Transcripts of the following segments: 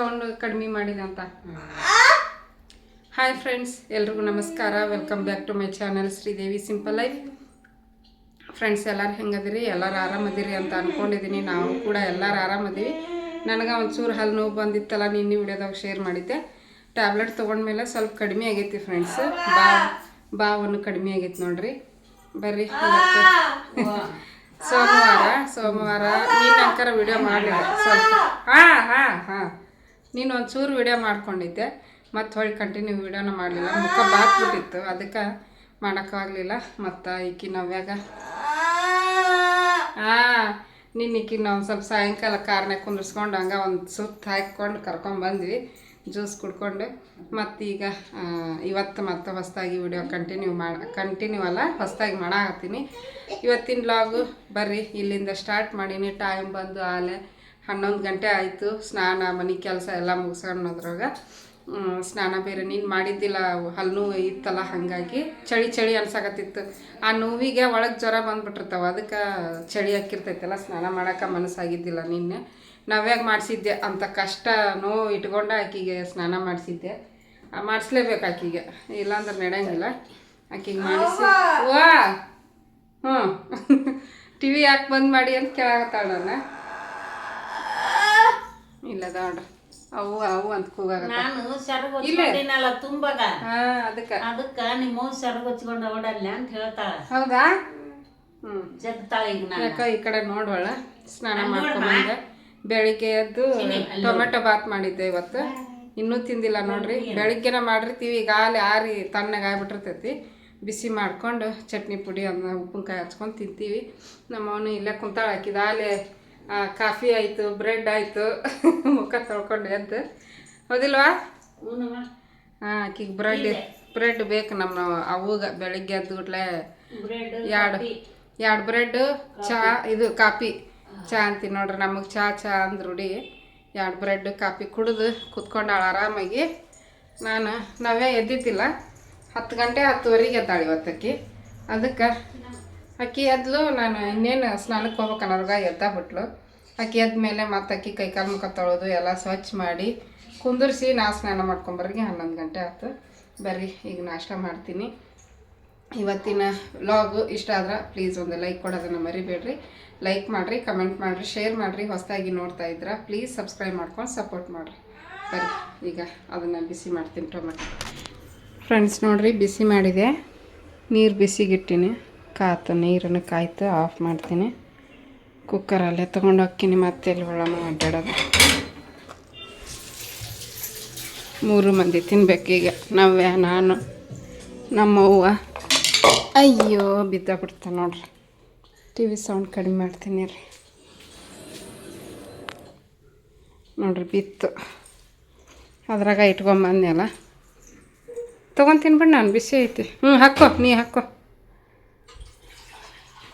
Sound ಕಡಿಮೆ ಮಾಡಿದೆ ಅಂತ. ಹಾಯ್ ಫ್ರೆಂಡ್ಸ್ ಎಲ್ರಿಗೂ ನಮಸ್ಕಾರ. Welcome back to my channel Sridevi simple life friends ಎಲ್ಲರೂ ಹೆಂಗದಿರಿ? ಎಲ್ಲರೂ ಆರಾಮದಿರಿ ಅಂತ ಅಂದ್ಕೊಂಡಿದ್ದೀನಿ ನಾವು ಕೂಡ ಎಲ್ಲರೂ ಆರಾಮದೀವಿ. ನನಗೆ ಒಂಚೂರು ಹಲ್ಲು ನೋವು ಬಂದಿತ್ತಲ್ಲ, ನಿನ್ನೆ ವಿಡಿಯೋದಾಗ ಶೇರ್ ಮಾಡಿದ್ದೆ. ಟ್ಯಾಬ್ಲೆಟ್ ತೊಗೊಂಡ್ಮೇಲೆ ಸ್ವಲ್ಪ ಕಡಿಮೆ ಆಗೈತಿ ಫ್ರೆಂಡ್ಸ್ ಬಾ ಬಾವನ್ನು ಕಡಿಮೆ ಆಗೈತಿ ನೋಡ್ರಿ. ಬರ್ರಿ ಸೋಮವಾರ ಸೋಮವಾರ. ನೀನು ಅಂಕರ ವಿಡಿಯೋ ಮಾಡಲಿಲ್ಲ ಸ್ವಲ್ಪ ಹಾಂ ಹಾಂ ಹಾಂ. ನೀನು ಒಂಚೂರು ವಿಡಿಯೋ ಮಾಡ್ಕೊಂಡಿದ್ದೆ, ಮತ್ತು ಹೊಳ್ಳಿ ಕಂಟಿನ್ಯೂ ವಿಡಿಯೋನ ಮಾಡಲಿಲ್ಲ. ಮುಖ ಬಾಕ್ಬಿಟ್ಟಿತ್ತು ಅದಕ್ಕೆ ಮಾಡೋಕ್ಕಾಗಲಿಲ್ಲ ಮತ್ತು ಈಕಿ ನವ್ಯಾಗ? ಹಾಂ ನಿನ್ನ ಈಕಿ ನಾವು ಸ್ವಲ್ಪ ಸಾಯಂಕಾಲ ಕಾರ್ನಾಗ ಕುಂದಿರ್ಸ್ಕೊಂಡು ಹಂಗೆ ಒಂದು ಸುತ್ತ ಹಾಕ್ಕೊಂಡು ಕರ್ಕೊಂಬಂದ್ವಿ ಜ್ಯೂಸ್ ಕುಡ್ಕೊಂಡು. ಮತ್ತೀಗ ಇವತ್ತು ಮತ್ತೆ ಹೊಸದಾಗಿ ವಿಡಿಯೋ ಕಂಟಿನ್ಯೂ ಮಾಡಿ ಕಂಟಿನ್ಯೂ ಅಲ್ಲ, ಹೊಸದಾಗಿ ಮಾಡಾಕತ್ತೀನಿ. ಇವತ್ತಿನ ಲಾಗು ಬರ್ರಿ, ಇಲ್ಲಿಂದ ಸ್ಟಾರ್ಟ್ ಮಾಡೀನಿ. ಟೈಮ್ ಬಂದು ಆಲೆ ಹನ್ನೊಂದು ಗಂಟೆ ಆಯಿತು ಸ್ನಾನ ಮನೆ ಕೆಲಸ ಎಲ್ಲ ಮುಗಿಸ್ಕೊಂಡೋದ್ರಾಗ ಸ್ನಾನ ಬೇರೆ ನೀನು ಮಾಡಿದ್ದಿಲ್ಲ ಹಲ್ಲು ನೋವು ಇತ್ತಲ್ಲ ಹಾಗಾಗಿ ಚಳಿ ಚಳಿ ಅನ್ಸಾಕತ್ತಿತ್ತು. ಆ ನೋವಿಗೆ ಒಳಗೆ ಜ್ವರ ಬಂದ್ಬಿಟ್ಟಿರ್ತಾವ ಅದಕ್ಕೆ ಚಳಿ ಹಾಕಿರ್ತೈತಲ್ಲ ಸ್ನಾನ ಮಾಡೋಕೆ ಮನಸ್ಸಾಗಿದ್ದಿಲ್ಲ ನಿನ್ನೆ. ನಾವ್ಯಾಗ ಮಾಡಿಸಿದ್ದೆ ಅಂತ ಕಷ್ಟ ನೋವು ಇಟ್ಕೊಂಡ ಆಕಿಗೆ ಸ್ನಾನ ಮಾಡಿಸಿದ್ದೆ. ಮಾಡಿಸ್ಲೇಬೇಕು ಆಕಿಗೆ ಇಲ್ಲಾಂದ್ರೆ ನಡೆಯಂಗಿಲ್ಲ. ಆಕಿಗೆ ಮಾಡಿಸಿ ವಾ ಹ್ಞೂ ಟಿ ವಿ ಯಾಕೆ ಬಂದ್ ಮಾಡಿ ಅಂತ ಕೇಳಾಕತ್ತಾಳ ನನ್ನ ಇಲ್ಲ ನೋಡ್ರಿ ಅವು ಅವು ಅಂತ ನಾನು ಸೆರಗು ಹೊಚ್ಕೊಂಡಿನಲ್ಲ ತುಂಬಾಗ. ಅದಕ್ಕ. ಅದಕ್ಕೆ ನಿಮ್ಮ ಸೆರಗು ಹೊಚ್ಕೊಂಡ್ ಓಡಲ್ಲ ಅಂತ ಹೇಳ್ತಾಳ. ಹೌದಾ? ಹ್ಞೂ ಜಗ್ತಾಳ ಈಗ ನಾನು. ಈ ಕಡೆ ನೋಡ್ವಳ? ಸ್ನಾನ ಮಾಡ್ಕೊಂಬಂದೆ. ಬೆಳಿಗ್ಗೆ ಎದ್ದು ಟೊಮೆಟೊ ಬಾತ್ ಮಾಡಿದ್ದೆ ಇವತ್ತು. ಇನ್ನೂ ತಿಂದಿಲ್ಲ ನೋಡ್ರಿ. ಬೆಳಿಗ್ಗೆನ ಮಾಡಿರ್ತೀವಿ ಈಗ ಹಾಲು ಆರಿ ತಣ್ಣಗಾಗ್ಬಿಟ್ಟಿರ್ತೈತಿ ಬಿಸಿ ಮಾಡ್ಕೊಂಡು ಚಟ್ನಿ ಪುಡಿ ಅದನ್ನ ಉಪ್ಪಿನಕಾಯಿ ಹಚ್ಕೊಂಡು ತಿಂತೀವಿ. ನಮ್ಮವನು ಇಲ್ಲೇ ಕುಂತಾಳ. ಹಾಕಿದ ಹಾಲೆ ಕಾಫಿ ಆಯಿತು ಬ್ರೆಡ್ ಆಯಿತು ಮುಖ ತೊಳ್ಕೊಂಡೆ ಅಂತ. ಹೌದಿಲ್ವಾ. ಹಾಂ ಆಕಿಗೆ ಬ್ರೆಡ್ ಬ್ರೆಡ್ ಬೇಕು ನಮ್ಮ ಅವಾಗ ಬೆಳಿಗ್ಗೆ ಎದ್ದು ಕೂಡ್ಲೆ ಬ್ರೆಡ್ ಎರಡು ಎರಡು ಬ್ರೆಡ್ ಚಹಾ ಇದು ಕಾಫಿ. ಚಹಾ ಅಂತೀನಿ ನೋಡ್ರಿ ನಮಗೆ ಚಹಾ ಚಹಾ ಅಂದ್ರುಡಿ ಎರಡು ಬ್ರೆಡ್ ಕಾಫಿ ಕುಡಿದು ಕುತ್ಕೊಂಡಾಳ ಆರಾಮಾಗಿ. ನಾನು ನಾವೇ ಎದ್ದಿದ್ದಿಲ್ಲ. ಹತ್ತು ಗಂಟೆ ಹತ್ತುವರೆಗೆ ಎದ್ದಾಳೆ ಇವತ್ತಕ್ಕಿ. ಅದಕ್ಕೆ ಅಕ್ಕಿ ಎದ್ಲು ನಾನು ಇನ್ನೇನು ಸ್ನಾನಕ್ಕೆ ಹೋಗ್ಬೇಕು ಅನ್ನೋರ್ಗ ಎದ್ದ ಬಿಟ್ಲು ಅಕ್ಕಿ ಎದ್ಮೇಲೆ ಮತ್ತೆ ಅಕ್ಕಿ ಕೈಕಾಲು ಮುಖ ತೊಳೆದು ಎಲ್ಲ ಸ್ವಚ್ಛ ಮಾಡಿ ಕುಂದಿರ್ಸಿ ನಾ ಸ್ನಾನ ಮಾಡ್ಕೊಂಬರ್ಗೆ ಹನ್ನೊಂದು ಗಂಟೆ ಆಯ್ತು. ಬರ್ರಿ, ಈಗ ನಾಷ್ಟ ಮಾಡ್ತೀನಿ. ಇವತ್ತಿನ ವ್ಲಾಗು ಇಷ್ಟ ಆದ್ರೆ ಪ್ಲೀಸ್ ಒಂದು ಲೈಕ್ ಕೊಡೋದನ್ನು ಮರಿಬೇಡ್ರಿ. ಲೈಕ್ ಮಾಡಿರಿ ಕಮೆಂಟ್ ಮಾಡಿರಿ ಶೇರ್ ಮಾಡಿರಿ, ಹೊಸದಾಗಿ ನೋಡ್ತಾ ಇದ್ರೆ ಪ್ಲೀಸ್ ಸಬ್ಸ್ಕ್ರೈಬ್ ಮಾಡ್ಕೊಂಡು ಸಪೋರ್ಟ್ ಮಾಡಿರಿ. ಬರ್ರಿ, ಈಗ ಅದನ್ನು ಬಿಸಿ ಮಾಡ್ತೀನಿ ಟೊಮೆಟೊ. ಫ್ರೆಂಡ್ಸ್ ನೋಡಿರಿ, ಬಿಸಿ ಮಾಡಿದೆ. ನೀರು ಬಿಸಿಗಿಟ್ಟಿನಿ. ಕಾತು ನೀರನ್ನು ಕಾಯ್ತು ಆಫ್ ಮಾಡ್ತೀನಿ. ಕುಕ್ಕರಲ್ಲೇ ತೊಗೊಂಡು ಹೋಗ್ತೀನಿ, ಮತ್ತೆ ಎಲ್ಲಿ ಒಳಮ ಅಡ್ಡಾಡೋದು ಮೂರು ಮಂದಿ ತಿನ್ಬೇಕೀಗ ನಾವೇ, ನಾನು, ನಮ್ಮವ್ವ. ಅಯ್ಯೋ ಬಿದ್ದ ಬಿಡ್ತಾ ನೋಡ್ರಿ. ಟಿ ವಿ ಸೌಂಡ್ ಕಡಿಮೆ ಮಾಡ್ತೀನಿ ರೀ. ನೋಡ್ರಿ, ಬಿತ್ತು. ಅದ್ರಾಗ ಇಟ್ಕೊಂಬಂದೆಲ್ಲ ತೊಗೊಂಡು ತಿನ್ಬಿಡು, ನಾನು ಬಿಸಿ ಐತಿ. ಹ್ಞೂ ಹಾಕೋ, ನೀ ಹಾಕೋ ಇದ್ರಾಗ ಉಪ್ಪಿನಕಾಯಿ ಇಲ್ಲಿ ಬೇಸಿದ್ರೆ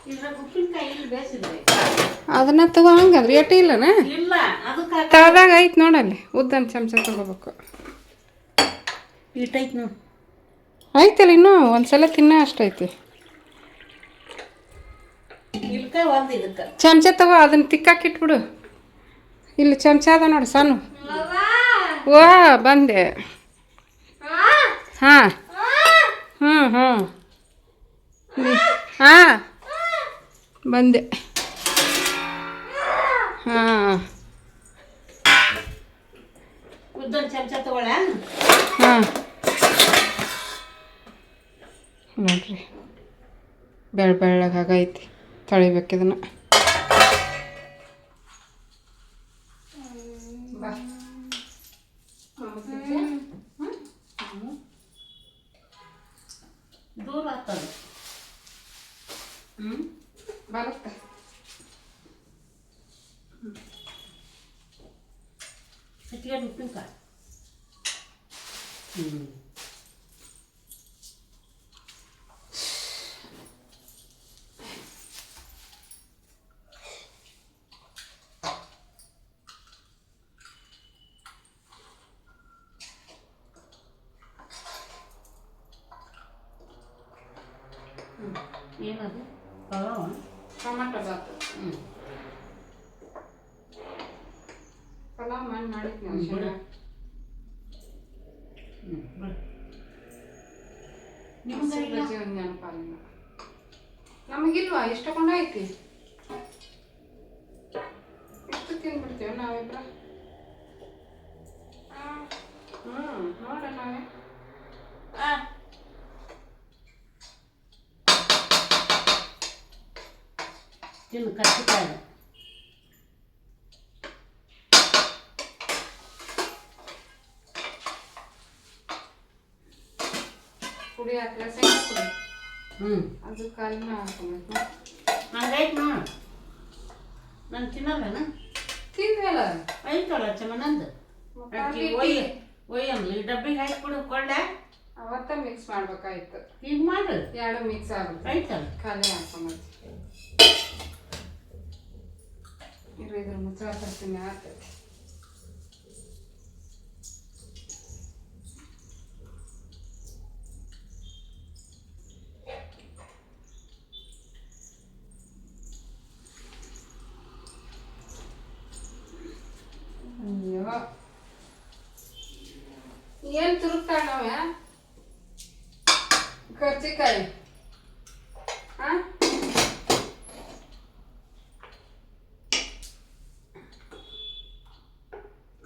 ಅದನ್ನ ತಗೋ ಹಂಗಂದ್ರೆ ಎಟ್ಟಿ ಇಲ್ಲನ? ಇಲ್ಲ ಐತ್ ನೋಡಲ್ಲಿ ಉದ್ದನ್ ಚಮಚ ತಗೋಬೇಕು. ಇಟ್ಟೈತ್ ನೋಡು. ಐತಲ್ಲ ಇನ್ನೂ ಒಂದ್ಸಲ ತಿನ್ನ ಅಷ್ಟೈತಿ. ಚಮಚ ತಗೋ ಅದನ್ನ ತಿಕ್ಕಾಕಿಟ್ಬಿಡು ಇಲ್ಲಿ ಚಮಚ ಅದ ನೋಡಿ ಸಣ್ಣ. ಓ ಬಂದೆ. ಹಾಂ. ಹ್ಞೂ ಹ್ಞೂ ಹಾಂ. ಬಂದೆ. ಹಾಂ. ಹಾಂ. ನೋಡ್ರಿ. ಬೆಳ್ಳ ಬೆಳ್ಳಗಾಗೈತಿ ತೊಳಿಬೇಕು ಇದನ್ನು. ದೂರ ಆಗ್ತದ. ಹ್ಞೂ ಬರುತ್ತೆ ಹಚ್ಕೊಂಡು ಉಪ್ಪಿನಕಾಯಿ ಹ್ಞೂ ಏನದು ಪಲಾವ ಟೊಮೆಟೊ ಬಾತು ಹ್ಞೂ ಪಲಾವ್ ಮಾಡಿ ಮಾಡಿದ್ನಿ ಬಿಡು ಹ್ಞೂ ಬಿಡು ನಿಮ್ಗೆ ಇಲ್ಲ ಜೀವನ ನೆನಪಾಗಿಲ್ಲ ನಮಗಿಲ್ವಾ ಎಷ್ಟು ಕೊಂಡೈತಿ ಎಷ್ಟು ತಿಂದ್ಬಿಡ್ತೀವಿ ನಾವಿಬ್ರ ಹ್ಞೂ ನೋಡ ನಾವೇ ಆ. ತಿನ್ನು ಕರ್ಚಿಕಾಯಿ ಪುಡಿ ಹಾಕ್ಲ ಶೇಂಗಾ ಪುಡಿ ಹ್ಞೂ ಅದು ಕಾಲಿನ ಹಾಕೋಬೇಕು ಹಂಗಾಯ್ತು ನೋಡು ನಾನು ತಿನ್ನಲ್ಲನ ತಿಂದ್ವಲ್ಲ ಐತಲ್ಲ ಚಮ್ಮ ನಂದು ಒಯ್ಯ ಒಯ್ಯಂದ್ಲು ಈ ಡಬ್ಬಿಗೆ ಹಾಕ್ಬಿಡು ಅವತ್ತ ಮಿಕ್ಸ್ ಮಾಡ್ಬೇಕಾಯ್ತು. ಈಗ ಮಾಡು. ಎರಡು ಮಿಕ್ಸ್ ಆಗುತ್ತೆ. ಐತಲ್ಲ ಖಾಲಿ ಹಾಕೊಂಬತ್ತಿ ಇರು ಇದ್ರ ಮುಚ್ಚಳ ತರ್ತೀನಿ ಆಗ್ತೈತಿ ಅಯ್ಯೋ ಏನ್ ತುರುಕ್ತಾಳವ ಕರ್ಚಿಕಾಯಿ ಹಾ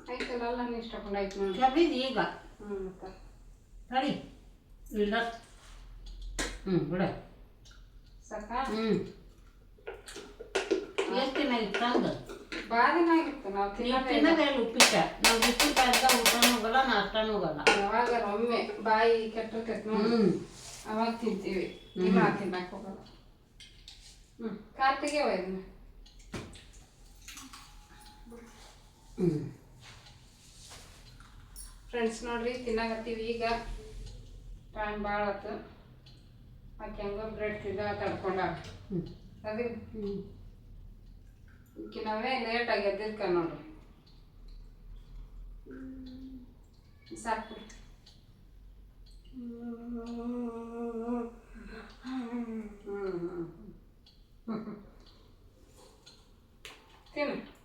ಆಯ್ತಲ್ಲ ನಾನು ಇಷ್ಟಕೊಂಡು ಆಯ್ತು ನೋಡಿ. ಕೆಬ್ಬಿದ್ದು ಈಗ. ಹ್ಞೂ ಮತ್ತೆ. ಸರಿ ಇಲ್ಲ ಹ್ಞೂ ಬಿಡ. ಸಾಕ? ಹ್ಞೂ ಎಷ್ಟು ದಿನ ಇತ್ತು ತಂದು? ಭಾಳ ದಿನ ಆಗಿತ್ತು ನಾವು ತಿನ್ನೋದೇ ಇಲ್ಲ. ಇಲ್ಲ ಉಪ್ಪಿಟ್ಟ. ನಾವು ಉಪ್ಪಿಟ್ಟಾಗ ಊಟನೂ ಹೋಗಲ್ಲ ನಾಷ್ಟನೂ ಹೋಗಲ್ಲ. ಯಾವಾಗ ಒಮ್ಮೆ ಬಾಯಿ ಕೆಟ್ಟಿರ್ತೈತೆ ಕೆಟ್ಟ ಹ್ಞೂ ಅವಾಗ ತಿಂತೀವಿ. ದಿನ ತಿನ್ನಕ್ಕೆ ಹೋಗಲ್ಲ. ಹ್ಞೂ ಕಾರ್ತಿಗೆ ಹೋಯ್ತು ಹ್ಞೂ ಫ್ರೆಂಡ್ಸ್ ನೋಡ್ರಿ ತಿನ್ನಾಕತ್ತೀವಿ. ಈಗ ಟೈಮ್ ಭಾಳ ಆತು. ಆಕೆ ಹೆಂಗೋ ಬ್ರೆಡ್ ತಿಂದ ತಡ್ಕೊಂಡ. ಹ್ಞೂ ಅದೇ. ಹ್ಞೂ ಈಕಿ ನಾವೇ ಲೇಟಾಗಿ ಎದ್ದಿದ್ಕ ನೋಡ್ರಿ. ಸಾಕು. ತಿನ್ನು.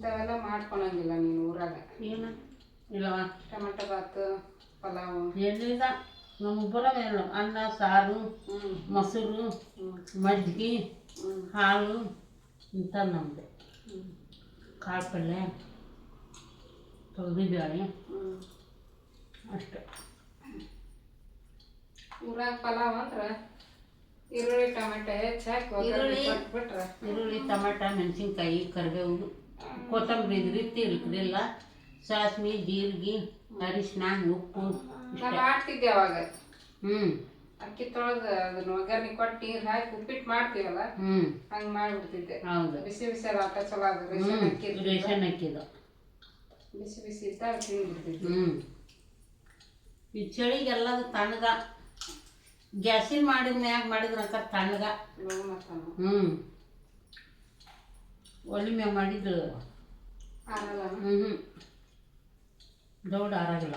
ಇಂಥವೆಲ್ಲ ಮಾಡ್ಕೊಳಂಗಿಲ್ಲ ನೀನು ಊರಾಗ. ಏನು? ಇಲ್ಲವ? ಟೊಮೆಟೊ ಬಾತು ಪಲಾವು. ನಮ್ಮ ನಮಗೆ ಬರೋಲ್ಲ ಅನ್ನ ಸಾರು ಮೊಸರು ಮಜ್ಜಿಗೆ ಹಾಲು ಇಂಥ ನಮ್ಮದು ಕಾಳು ಪಲ್ಯ ತೊಗರಿಬೇಳೆ ಅಷ್ಟೆ. ಊರಾಗ ಪಲಾವ್ ಅಂದ್ರೆ ಈರುಳ್ಳಿ ಟೊಮೆಟೊ ಹೆಚ್ಚಾಕಿ ಈರುಳ್ಳಿ. ಕೊಟ್ಬಿಟ್ರೆ. ಈರುಳ್ಳಿ ಟಮಾಟ ಮೆಣಸಿನ್ಕಾಯಿ ಕರಿಬೇವು. ಕೊತ್ತಂಬರಿ ಇದ್ರಿ ಇಲ್ಲ ಸಾಸ್ಮಿ ಜೀರಿಗೆ ಅರಿಶಿನ ಉಪ್ಪು ನಾ ಇಷ್ಟೇ ಮಾಡ್ತಿದ್ದೆ ಅವಾಗ. ಹ್ಞೂ ಅಕ್ಕಿ ತೊಳೆದು ಅದನ್ನ ಒಗ್ಗರಣೆ ಕೊಟ್ಟು ನೀರು ಹಾಕಿ ಉಪ್ಪಿಟ್ಟು ಮಾಡ್ತೀವಲ್ಲ? ಹ್ಞೂ ಹಂಗೆ ಮಾಡ್ಬಿಡ್ತಿದ್ದೆ. ಹೌದು. ಬಿಸಿ ಬಿಸಿ ಅದ ಆಟ ಚಲೋ ಅದು ರೇಷನ್ ಅಕ್ಕಿ. ರೇಷನ್ ಅಕ್ಕಿದು. ಬಿಸಿ ಬಿಸಿ ಇದ್ದಾಗ ತಿಂದ್ಬಿಡ್ತಿದ್ದೆ. ಹ್ಞೂ ಈ ಚಳಿಗೆಲ್ಲದು ತಣ್ಣಗ. ಗ್ಯಾಸಿನ ಮಾಡಿದ ಮ್ಯಾಗ ಮಾಡಿದ್ರಂತ ತಣ್ಣಗ. ಹ್ಞೂ ಒಲಿ ಮ್ಯಾಗ ಮಾಡಿದ್ದು. ಆಗಲ್ಲ ಹ್ಞೂ ಹ್ಞೂ ದೌಡ್ ಆರಾಗಿಲ್ಲ.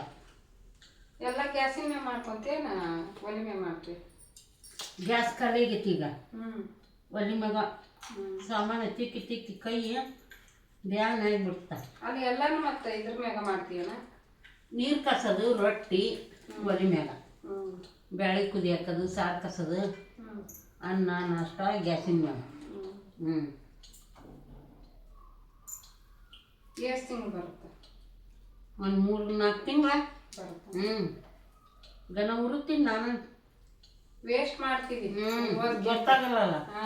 ಎಲ್ಲ ಗ್ಯಾಸಿನ ಮಾಡ್ಕೊಂತೇನ ಒಲಿ ಮೇಲೆ ಮಾಡ್ತೀವಿ ಗ್ಯಾಸ್ ಖಾಲಿ ಆಗೈತಿ ಈಗ. ಹ್ಞೂ ಒಲಿ ಮ್ಯಾಗ ಹ್ಞೂ ಸಾಮಾನು ತಿಕ್ಕಿ ತಿಕ್ಕಿ ಕೈ ಬ್ಯಾನ್ ಆಗಿಬಿಡ್ತ. ಅಲ್ಲಿ ಎಲ್ಲಾನು ಮತ್ತೆ ಇದ್ರ ಮ್ಯಾಗ ಮಾಡ್ತೀವನ ನೀರು ಕಸೋದು ರೊಟ್ಟಿ ಒಲಿ ಮ್ಯಾಗ. ಬ್ಯಾಳೆ ಕುದಿ ಹಾಕೋದು ಸಾರು ಕಸೋದು ಅನ್ನ ನಾಷ್ಟ ಗ್ಯಾಸಿನ ಮ್ಯಾಗ. ಹ್ಞೂ ಹ್ಞೂ ಎಷ್ಟು ತಿಂಗಳು ಬರುತ್ತೆ? ಒಂದು ಮೂರು ನಾಲ್ಕು ತಿಂಗಳ? ಬರುತ್ತೆ. ಹ್ಞೂ ದನ ಉರುತ್ತೀನಿ ನಾನು. ವೇಸ್ಟ್ ಮಾಡ್ತೀವಿ. ಹ್ಞೂ ಗೊತ್ತಾಗಲ್ಲ ಹಾ.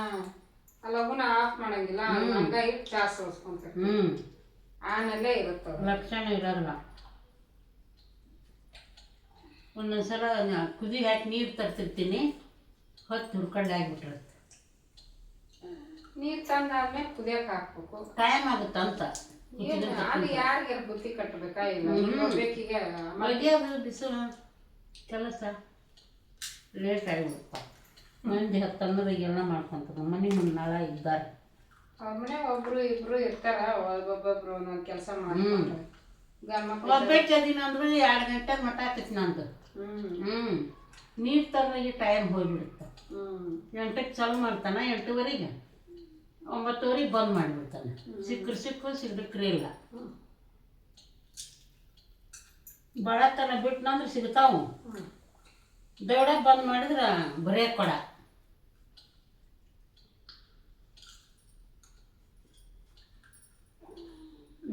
ಲಗುನ ಆಫ್ ಮಾಡಂಗಿಲ್ಲ. ಹಂಗ ಇಟ್ಟು ಚಾಸ್ ಉಳಿಸ್ಕೊಂತೀವಿ ಹ್ಞೂ ಆಮೇಲೆ ಇರುತ್ತೆ ಲಕ್ಷಣ ಇರಲ್ಲ. ಒಂದೊಂದ್ಸಲ ಕುದಿ ಹಾಕಿ ನೀರು ತರ್ತಿರ್ತೀನಿ. ಹೊತ್ತು ಹುರ್ಕೊಂಡು ಆಗಿಬಿಟ್ಟಿರುತ್ತೆ. ನೀರು ತಂದಾದ್ಮೇಲೆ ಕುದಿಯಕ್ ಹಾಕ್ಬೇಕು. ಟೈಮ್ ಆಗುತ್ತಂತ. ಏನ್ ಅಲ್ಲಿ ಯಾರಿಗಾರ ಬುತ್ತಿ ಕಟ್ಟಬೇಕಾ ಇಲ್ಲ? ಬೇಕಿಗೆ ಒಗೆಯೋದು ಬಿಸಿಲು ಕೆಲಸ ಲೇಟ್ ಆಗಿಬಿಡ್ತ ಮಂದಿ ಹತ್ತಂದ್ರೆ ಎಲ್ಲ ಮಾಡ್ಕೊಂತಾರೆ. ಮನೆ ಮುನ್ನಾಳ ಇದ್ದಾರೆ. ಮನೆ ಒಬ್ರು ಇಬ್ರು ಇರ್ತಾರ ಒಬ್ಬೊಬ್ಬೊಬ್ರು ಒಂದೊಂದು ಕೆಲಸ ಮಕ್ಳು ಒಬ್ಬಕ್ಕೆ ಅದಿನ ಅಂದ್ರೆ ಎರಡು ಗಂಟೆ ಮಠ ಆಕೈತಿ ನಂದು. ಹ್ಞೂ ನೀರು ತರಲಿಗೆ ಟೈಮ್ ಹೋಗ್ಬಿಡುತ್ತೆ. ಹ್ಞೂ ಎಂಟಕ್ಕೆ ಚಾಲು ಮಾಡ್ತಾನೆ ಎಂಟೂವರೆಗೆ. ಒಂಬತ್ತುವರೆಗೆ ಬಂದ್ ಮಾಡಿಬಿಡ್ತಾನೆ. ಸಿಕ್ಕರು ಸಿಕ್ಕು ಸಿಗ್ಲಿಕ್ರಿ ಇಲ್ಲ ಬಳತನ ಬಿಟ್ನಂದ್ರೆ ಸಿಗ್ತಾವು. ದೌಡ ಬಂದ್ ಮಾಡಿದ್ರೆ ಬರೇ ಕೊಡ.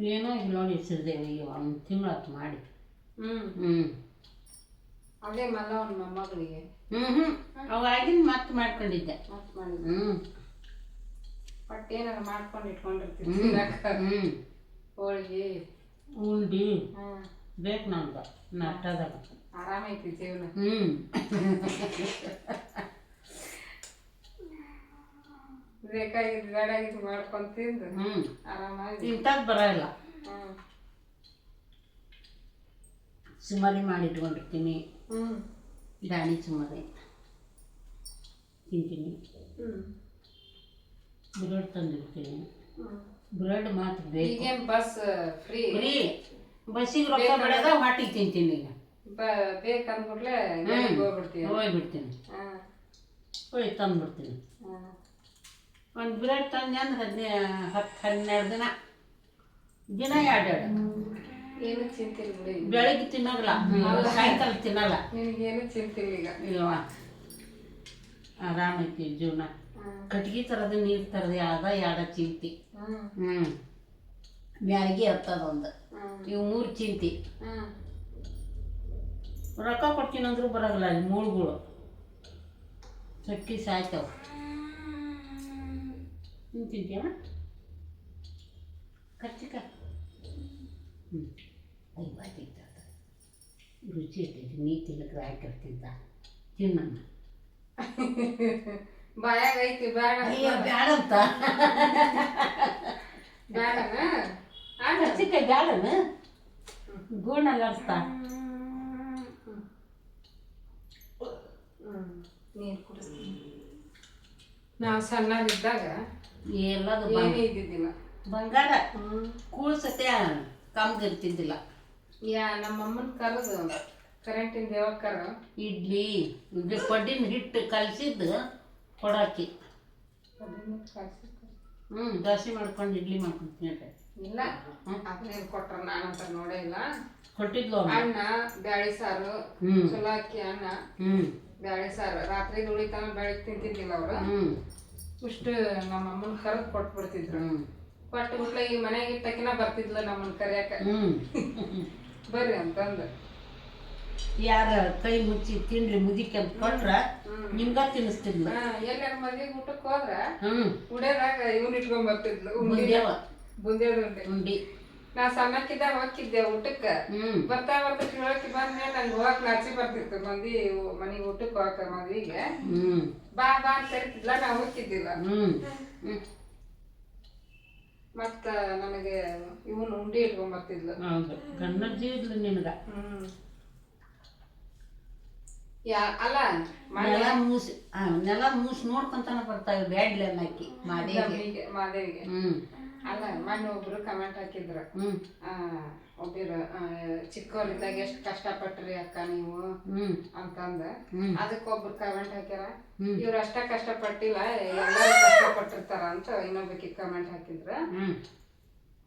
ಏನೋ ಇಲ್ಲ ನೋಡಿ ಸಿರ್ದೇವಿ ಈಗ ಒಂದು ತಿಂಗಳತ್ತು ಮಾಡಿ. ಹ್ಮ್. ಹ್ಞೂ ಅದೇ ಮಲ್ಲ ಅವ್ನ ಮೊಮ್ಮಗಳಿಗೆ ಹ್ಞೂ ಹ್ಞೂ ಅವಾಗಿನ ಮತ್ತೆ ಮಾಡ್ಕೊಂಡಿದ್ದೆ. ಮತ್ತೆ ಹ್ಞೂ ಬಟ್ ಏನಾರ ಮಾಡ್ಕೊಂಡು ಇಟ್ಕೊಂಡಿರ್ತೀವಿ ಹ್ಞೂ ತಿನ್ನಕ್ಕ. ಹ್ಞೂ ಹೋಳ್ಗಿ. ಉಂಡಿ ಹ್ಮ್ ಬೇಕು ನಮ್ಗೆ. ನಾಟದಾಗ ಆರಾಮೈತಿ ಜೀವನ. ಹ್ಞೂ ಬೇಕಾಗಿದ್ದು ಬೇಡಾಗಿದ್ದು ಮಾಡ್ಕೊಂಡು ತಿಂದು ಹ್ಞೂ ಆರಾಮಾಗಿ. ಇಂಥದ್ದು ಬರೋಲ್ಲ. ಹ್ಮ್ ಸುಮಾರಿ ಮಾಡಿಟ್ಕೊಂಡಿರ್ತೀನಿ ಹ್ಮ್. ದಾಣಿ ಸುಮಾರಿ ತಿಂತೀನಿ. ಹ್ಮ್. ಬ್ರೆಡ್ ತಂದಿರ್ತೀನಿ. ಬ್ರೆಡ್ ಮಾತ್ರ ಬೇಕು. ಈಗೇನ್ ಬಸ್ ಫ್ರೀ ಫ್ರೀ ಬಸ್ಸಿಗೆ ರೊಕ್ಕ ಬೆಳೆದ ಹೊಟ್ಟಿಗೆ ತಿಂತೀನಿ ಈಗ. ಬೇಕಂದ್ಬಿಟ್ಲೆ. ಹೋಗ್ಬಿಡ್ತೀವಿ ಹೋಗ್ಬಿಡ್ತೀನಿ. ಹೋಗಿ ತಂದ್ಬಿಡ್ತೀನಿ. ಒಂದು ಬ್ರೆಡ್ ತಂದೆ ಅಂದ್ರೆ ಹದಿನೈ ಹತ್ತು ಹನ್ನೆರಡು ದಿನ. ದಿನ ಎರಡೆರಡು ಎರಡು. ಏನು ಚಿಂತಿಲ್ಲ ಬಿಡಿ. ಬೆಳಗ್ಗೆ ತಿನ್ನೋಲ್ಲ ಸಾಯಂಕಾಲ ತಿನ್ನಲ್ಲ. ನಿನಗೇನು ಚಿಂತಿಲ್ಲ ಈಗ. ಇಲ್ವಾ ಆರಾಮೈತಿ ಜೀವನ. ಕಟ್ಗೆ ಥರದ ನೀರು ತರದೆ ಯಾವ್ದ? ಯಾಡ ಚಿಂತಿ. ಹ್ಮ್. ಹ್ಞೂ ಮ್ಯಾಲ್ಗೆ ಹತ್ತದ ಇವು ಮೂರು ಚಿಂತಿ. ರೊಕ್ಕ ರೊಕ್ಕ ಕೊಡ್ತೀನಂದ್ರೂ ಬರೋಲ್ಲ ಅಲ್ಲಿ ಮೂಳುಗಳು. ಸಕ್ಕಿ ಸಾಯ್ತಾವ. ನೀನು ತಿಂತೀಯ? ಹ್ಞೂ ಐವತ್ತು ರುಚಿ ಇರ್ತೈತಿ ನೀ ತಿನ್ನಕ್ಕೆ ಹಾಕಿರ್ತಿಂತ ತಿನ್ನಮ್ಮ. ಬಾಯಾಗ ಐತಿ ಬೇಡ ಅಯ್ಯೋ ಬ್ಯಾಡ ಅಂತ. ಬೇಡನ ಕರ್ಚಿಕ ಬ್ಯಾಡನ? ಗೂಣ ಲಡ್ಸ್ತಾ ಹ್ಮ್ ನೀರು ಕುಡಿಸ್ತೀನಿ. ನಾವು ಸಣ್ಣದಿದ್ದಾಗ ಎಲ್ಲದು ಏನೂ ಇದ್ದಿದ್ದಿಲ್ಲ. ಬಂಗಾರ. ಕೂಳ್ ಸತ್ಯ ಕಮ್ಗಿರ್ತಿದ್ದಿಲ್ಲ ಯಾ ನಮ್ಮಮ್ಮನ ಕರೆದು ಕರೆಂಟಿನ ದೇವಾಗ ಕರ ಇಡ್ಲಿ ಇದು ಪಡ್ಡಿನ ಹಿಟ್ಟು ಕಲಸಿದ್ದು. ಕೊಡಾಕಿ. ಹ್ಞೂ ದೋಸೆ ಮಾಡ್ಕೊಂಡು ಇಡ್ಲಿ ಮಾಡ್ಕೊಂಡು ತಿನ್ನಕ್ಕೆ ಇಲ್ಲ ಕೊಟ್ರು ಕೊಟ್ರ ನಾನಂತ ನೋಡೇ ಇಲ್ಲ. ಕೊಟ್ಟಿದ್ಲು ಅಮ್ಮ ಅನ್ನ ಬ್ಯಾಳಿ ಸಾರು ಹ್ಞೂ ಚಲೋ ಅಕ್ಕಿ ಅನ್ನ ಹ್ಞೂ ಬ್ಯಾಳಿ ಸಾರು. ರಾತ್ರಿ ಉಳಿತಾನ ಬೆಳಗ್ಗೆ ತಿಂತಿದ್ದಿಲ್ಲ ಅವರು. ಹ್ಞೂ ಇಷ್ಟು ನಮ್ಮ ಅಮ್ಮನ ಕರೆದು ಕೊಟ್ಬಿಡ್ತಿದ್ರು. ಕೊಟ್ಟು ಬಿಟ್ಲೆ ಈ ಮನೆಗೆ ಇಟ್ಟಕಿನ ಬರ್ತಿದ್ಲು ನಮ್ಮನ್ನ ಕರೆಯಕ್ಕೆ ಹ್ಞೂ ಬರ್ರಿ ಅಂತಂದು. ಯಾರ ಕೈ ಮುಚ್ಚಿ ತಿನ್ರಿ ಮುದಿಕೆ ಅಂತ ಕೊಟ್ರ ನಿಮ್ಗ ತಿನ್ನಿಸ್ತಿದ್ಲು. ಎಲ್ಲಾರ ಮದ್ವೆಗೆ ಊಟಕ್ಕೆ ಹೋದ್ರ ಹ್ಮ್. ಉಡ್ಯಾದಾಗ ಇವನ್ ಇಟ್ಕೊಂಡ್ ಬರ್ತಿದ್ಲು ಉಂಡಿ. ಮುಂದೇವ ಬುಂದೇದ ಉಂಡಿ. ನಾ ಸಣ್ಣಕ್ಕಿದ್ದ ಹೋಗಿದ್ದೆ ಊಟಕ್ಕ. ಬರ್ತಾ ಬರ್ತಾ ಕೇಳಕ್ಕೆ ಬಂದ್ಮೇಲೆ ನಂಗೆ ಹೋಗಕ್ ನಾಚಿ ಬರ್ತಿತ್ತು ಮಂದಿ ಮನಿ ಊಟಕ್ಕೆ ಹೋಗಕ ಮದ್ವಿಗೆ ಬಾ ಬಾ ಅಂತ ಕರಿತಿದ್ಲ ನಾ ಹೋಗ್ತಿದ್ದಿಲ್ಲ. ಮತ್ತ ನನಗೆ ಇವನು ಉಂಡಿ ಇಟ್ಕೊಂಡ್ ಬರ್ತಿದ್ಲು. ಗಣ್ಣಜ್ಜಿ ಇದ್ಲು ನಿನಗ. ಹ್ಮ್. ಅಲ್ಲ. ನೆಲ ಮೂಸಿ ಆ, ನೆಲ ಮೂಸಿ ನೋಡ್ಕೊಂತಾನ ಬರ್ತಾವೆ ಬ್ಯಾಡ್ಲಿ ಹಾಕಿ ಮಾದೇವಿ ಮನೆಗೆ ಮಾದೇವಿಗೆ ಹ್ಞೂ ಅಲ್ಲ ಮೊನ್ನೆ ಒಬ್ರು ಕಮೆಂಟ್ ಹಾಕಿದ್ರ. ಹ್ಞೂ ಒಬ್ಬರು ಚಿಕ್ಕವರಿದ್ದಾಗ ಎಷ್ಟು ಕಷ್ಟಪಟ್ರಿ ಅಕ್ಕ ನೀವು? ಹ್ಞೂ ಅಂತಂದ. ಅದಕ್ಕ ಅದಕ್ಕೊಬ್ರು ಕಮೆಂಟ್ ಹಾಕ್ಯಾರ. ಹ್ಮ್. ಇವ್ರು ಅಷ್ಟ ಕಷ್ಟಪಟ್ಟಿಲ್ಲ ಎಲ್ಲರೂ ಕಷ್ಟಪಟ್ಟಿರ್ತಾರ ಅಂತ ಇನ್ನೊಬ್ಬಕಿ ಕಮೆಂಟ್ ಹಾಕಿದ್ರ. ಹ್ಞೂ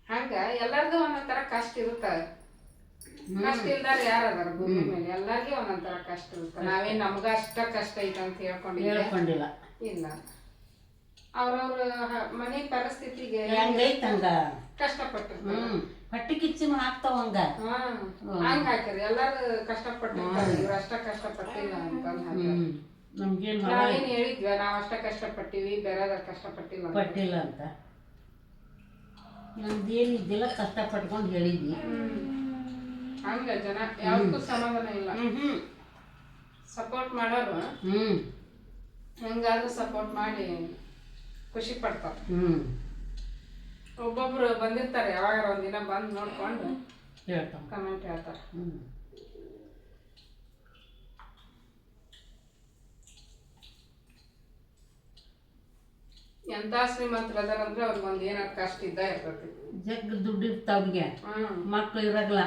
ಹಂಗ ಎಲ್ಲಾರ್ದು ಒಂದೊಂದ್ ತರ ಕಷ್ಟ ಇರುತ್ತ. ಕಷ್ಟ ಇಲ್ದಾರ ಯಾರ ಅದಾರ ಭೂಮಿ ಮೇಲೆ. ಎಲ್ಲಾರ್ಗಿ ಒಂದೊಂಥರ ಕಷ್ಟ ಇರುತ್ತೆ. ನಾವೇನ್ ನಮ್ಗ ಅಷ್ಟ ಕಷ್ಟ ಐತೆ ಅಂತ ಹೇಳ್ಕೊಂಡಿಲ್ಲ. ಇಲ್ಲ. ಅವ್ರವ್ರ ಮನೆ ಪರಿಸ್ಥಿತಿಗೆ ಹೆಂಗೈತ್ ಹಂಗ ಕಷ್ಟಪಟ್ಟಿರ್ತಾರ. ಹ್ಞೂ ಹೊಟ್ಟೆ ಕಿಚ್ಚಿನ ಹಾಕ್ತಾವ ಹಂಗ. ಹಾ ಹಂಗ ಹಾಕ್ಯಾರ. ಎಲ್ಲಾರು ಕಷ್ಟಪಟ್ಟು ಇವ್ರ ಅಷ್ಟ ಕಷ್ಟಪಟ್ಟಿಲ್ಲ ಅಂತ ಹಾಕ್ಯಾರ. ಹ್ಞೂ ನಮ್ಗೇನು ನಾವೇನ್ ಹೇಳಿದ್ವಿ ನಾವ್ ಅಷ್ಟ ಕಷ್ಟಪಟ್ಟಿವಿ ಬೇರೆದವ್ರ ಕಷ್ಟಪಟ್ಟಿಲ್ಲ ಅಂತ. ಪಟ್ಟಿಲ್ಲ ಅಂತ. ನಮ್ದೇನಿದ್ದಿಲ್ಲ ಕಷ್ಟಪಟ್ಕೊಂಡು ಹೇಳಿದ್ವಿ. ಹ್ಮ್. ಹಂಗ ಜನ ಯಾವ್ದಕ್ಕೂ ಸಮಾಧಾನ ಇಲ್ಲ. ಸಪೋರ್ಟ್ ಮಾಡೋರು ಹ್ಞೂ ಹೆಂಗಾದ್ರೂ ಸಪೋರ್ಟ್ ಮಾಡಿ ಖುಷಿ ಪಡ್ತಾರೆ. ಹ್ಞೂ ಒಬ್ಬೊಬ್ರು ಬಂದಿರ್ತಾರೆ ಯಾವಾಗ ಒಂದಿನ ಬಂದು ನೋಡ್ಕೊಂಡು ಹೇಳ್ತಾರೆ ಕಮೆಂಟ್ ಹೇಳ್ತಾರೆ. ಹ್ಞೂ ಎಂತ ಶ್ರೀಮಂತರು ಅದಾರ ಅಂದ್ರೆ ಅವ್ರಿಗೆ ಒಂದ್ ಏನಾರ ಕಷ್ಟ ಇದ್ದ ಇರ್ತೈತಿ. ಜಗ್ ದುಡ್ಡು ಇರ್ತಾವ್ರಿಗೆ. ಹ್ಮ್. ಮಕ್ಳು ಇರಲ್ಲ.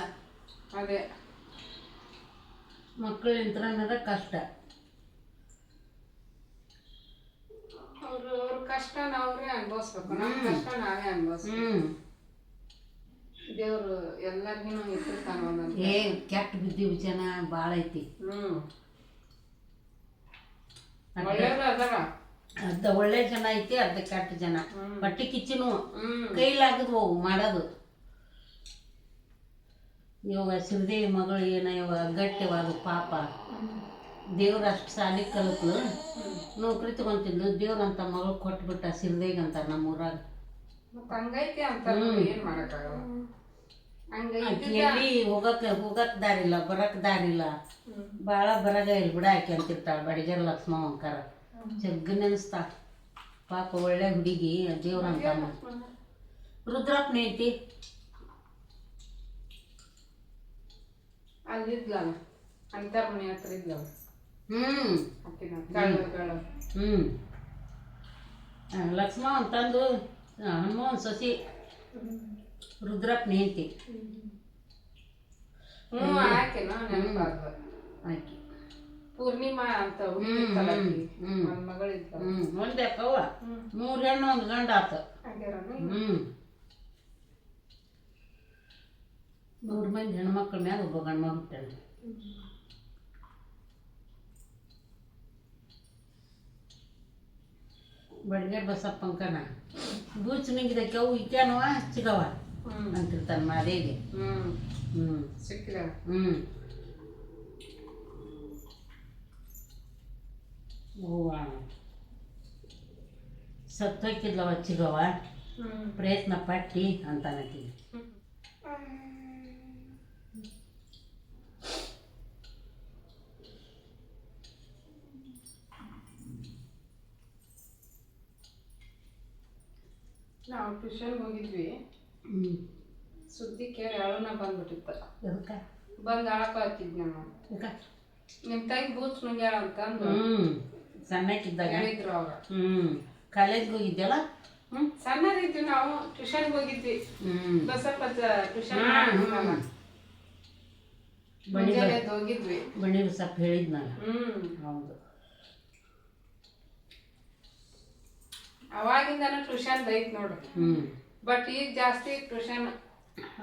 ಅದೇ. ಮಕ್ಕಳು ನಿಂತ್ರನದ ಕಷ್ಟ. ಅವ್ರು ಅವ್ರ ಕಷ್ಟ ನಾವ್ರೇ ಅನ್ಭವಿಸ್ಬೇಕು. ನಮ್ಮ ಕಷ್ಟ ನಾವೇ ಅನ್ಭವಿಸ್ಬೇಕು. ದೇವ್ರು ಎಲ್ಲರಿಗೂ ಇಟ್ಟಿರ್ತಾನ ಒಂದೊಂದು ಏ ಕೆಟ್ಟ ಬಿದ್ದೀವಿ ಜನ ಭಾಳ ಐತಿ. ಹ್ಮ್. ಒಳ್ಳೆಯವ್ರು ಅದಾರ. ಅರ್ಧ ಒಳ್ಳೆ ಜನ ಐತಿ ಅರ್ಧ ಕೆಟ್ಟ ಜನ. ಬಟ್ಟೆ ಕಿಚ್ಚನು ಹ್ಮ್. ಹೋಗು ಮಾಡೋದು. ಇವಾಗ ಸಿರಿದೇವಿ ಮಗಳು ಏನ ಇವಾಗ ಗಟ್ಟಿವಾದ ಪಾಪ. ದೇವ್ರ ಅಷ್ಟು ಸಾಲಿ ಕಲಿತು ನೌಕರಿ ತಗೊಂತಿದ್ಲು ದೇವ್ರಂತ ಮಗಳು ಕೊಟ್ಬಿಟ್ಟ ಅಂತಾರ ನಮ್ಮ ಊರಾಗ ಹಂಗೈತಿ ಅಂತ ಏನು ಮಾಡಕ್ಕಾಗಲ್ಲ. ಎಲ್ಲಿ ಹೋಗಕ್ಕೆ ಹೋಗಕ್ಕೆ ದಾರಿಲ್ಲ ಬರಕ್ಕೆ ದಾರಿಲ್ಲ ಭಾಳ ಬರಗ ಇಲ್ಲಿ ಬಿಡ ಆಕಿ ಅಂತಿರ್ತಾಳ ಬಡಿಗೆರ ಜಗ್ಗ ನೆನೆಸ್ತಾ. ಪಾಪ ಒಳ್ಳೆ ಹುಡುಗಿ ದೇವ್ರಂತ ರುದ್ರಪ್ಪನ ಐತಿ. ಅಲ್ಲಿದ್ಲಲ್ಲ ಅಂತ ಮನೆ ಹತ್ರ ಇದ್ಲಲ್ಲ? ಹ್ಮ್. ಹ್ಮ್. ಆ, ಲಕ್ಷ್ಮಣ ಅಂತಂದು ಹನುಮನ್ ಸಸಿ ರುದ್ರಪ್ಪನ ಐತಿ ಹ್ಞೂ ಆಕೆನ ನೆನಪಾದ್ಲು ಆಕೆ ಪೂರ್ಣಿಮಾ ಅಂತ ಮಗಳಿದ್ದ ಒಂದೇ ಕವ್ವ ಮೂರು ಹೆಣ್ಣು ಒಂದು ಗಂಡ ಆತ ಆಗ್ಯಾರನು ಹ್ಮ್ ಮೂರು ಮಂದಿ ಹೆಣ್ಮಕ್ಳ ಮ್ಯಾಗ ಒಬ್ಬ ಗಂಡ ಮಗ ಹುಟ್ಟಾನ ಬಡ್ಗೇರ್ ಬಸಪ್ಪಂಕನ ಬೂಚ್ ನಿಂಗಿದ ಕೆವು ಇಕ್ಯಾನವ ಚಿಗವ ಅಂತಿರ್ತಾನೆ ಅಂತಿರ್ತಾನ ಹ್ಞೂ ಸಿಕ್ಕಿದ ಹ್ಮ್. ಹೂವ ಸತ್ತೋಕಿದ್ಲವ ಚಿಗವ ಪ್ರಯತ್ನ ಪಟ್ಟಿ ಅಂತಾನಕಿ ನಾವು ಟ್ಯೂಷನ್ ಹೋಗಿದ್ವಿ. ಸುದ್ದಿ ಕೇಳಿ ಅಳುನ ಬಂದ್ಬಿಟ್ಟಿತ್ತ. ಎದಕ್ಕ ಬಂದ್ ಅಳಕ ನಾವು. ಯಾಕ? ನಿಮ್ಮ ತಾಯಿ ಬೂತ್ ನುಂಗ್ಯಾಳ ಅಂತ ಹ್ಞೂ ಸಣ್ಣಕ್ಕಿದ್ದಾಗ ಹೇಳಿದ್ರು ಅವಾಗ ಹ್ಮ್. ಕಾಲೇಜ್ಗೆ ಹೋಗಿದ್ದೆಲ್ಲ ಹ್ಮ್. ಸಣ್ಣದಿದ್ವಿ ನಾವು. ಟ್ಯೂಷನ್ಗೆ ಹೋಗಿದ್ವಿ. ಬಸಪ್ಪ ಟ್ಯೂಷನ್ ಮುಂಜಾನೆ ಹೋಗಿದ್ವಿ. ಬಣಿ ಬಸಪ್ಪ ಹೇಳಿದ್ ನಾನು. ಹ್ಮ್. ಹೌದು. ಅವಾಗಿಂದನೂ ಟ್ಯೂಷನ್ ಐತ್ ನೋಡು. ಹ್ಮ್. ಬಟ್ ಈಗ ಜಾಸ್ತಿ ಟ್ಯೂಷನ್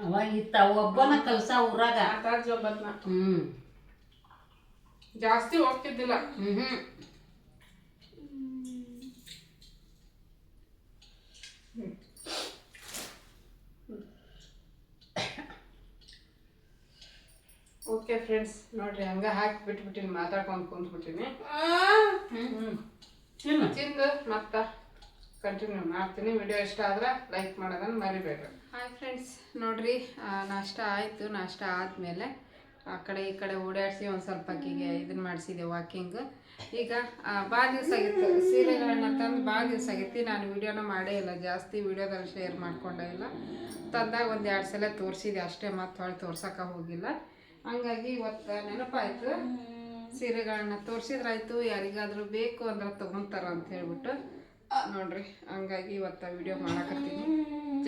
ಅವಾಗ ಇತ್ತ ಒಬ್ಬನ ಕಲ್ಸ ಊರಾಗ. ಆತಾಜ್ ಒಬ್ಬತ್ನ ಹ್ಮ್. ಜಾಸ್ತಿ ಹೋಗ್ತಿದ್ದಿಲ್ಲ. ಹ್ಮ್. ಓಕೆ ಫ್ರೆಂಡ್ಸ್ ನೋಡ್ರಿ ಹಂಗ ಹಾಕಿ ಬಿಟ್ಬಿಟ್ಟಿನಿ ಮಾತಾಡ್ಕೊಂಡು ಕುಂತ್ಬಿಟ್ಟಿನಿ. ತಿಂದು ಮತ್ತ. ಕಂಟಿನ್ಯೂ ಮಾಡ್ತೀನಿ. ವಿಡಿಯೋ ಇಷ್ಟ ಆದ್ರೆ ಲೈಕ್ ಮಾಡೋದನ್ನ ಮರಿಬೇಡ್ರಿ. ಹಾಯ್ ಫ್ರೆಂಡ್ಸ್ ನೋಡ್ರಿ ನಾಷ್ಟ ಆಯಿತು. ನಾಷ್ಟ ಆದಮೇಲೆ ಆ ಕಡೆ ಈ ಕಡೆ ಓಡಾಡಿಸಿ ಒಂದು ಸ್ವಲ್ಪ ಅಕ್ಕಿಗೆ ಇದನ್ನ ಮಾಡಿಸಿದೆ ವಾಕಿಂಗ್ ಈಗ ಭಾಳ ದಿವಸ ಆಗಿತ್ತು. ಸೀರೆಗಳನ್ನ ತಂದು ಭಾಳ ದಿವಸ ಆಗಿತ್ತು. ನಾನು ವಿಡಿಯೋನ ಮಾಡೇ ಇಲ್ಲ. ಜಾಸ್ತಿ ವಿಡಿಯೋದಲ್ಲಿ ಶೇರ್ ಮಾಡ್ಕೊಂಡೇ ಇಲ್ಲ. ತಂದಾಗ ಒಂದು ಎರಡು ಸಲ ತೋರಿಸಿದೆ. ಅಷ್ಟೇ ಮತ್ತೆ ಹೊಳೆ ತೋರ್ಸೋಕೆ ಹೋಗಿಲ್ಲ. ಹಂಗಾಗಿ ಇವತ್ತು ನೆನಪಾಯಿತು. ಸೀರೆಗಳನ್ನ ತೋರಿಸಿದ್ರಾಯ್ತು. ಯಾರಿಗಾದರೂ ಬೇಕು ಅಂದ್ರೆ ತಗೊಂತಾರ ಅಂತ ಹೇಳ್ಬಿಟ್ಟು. ನೋಡ್ರಿ, ಹಂಗಾಗಿ ಇವತ್ತು ವಿಡಿಯೋ ಮಾಡಕತ್ತೀನಿ.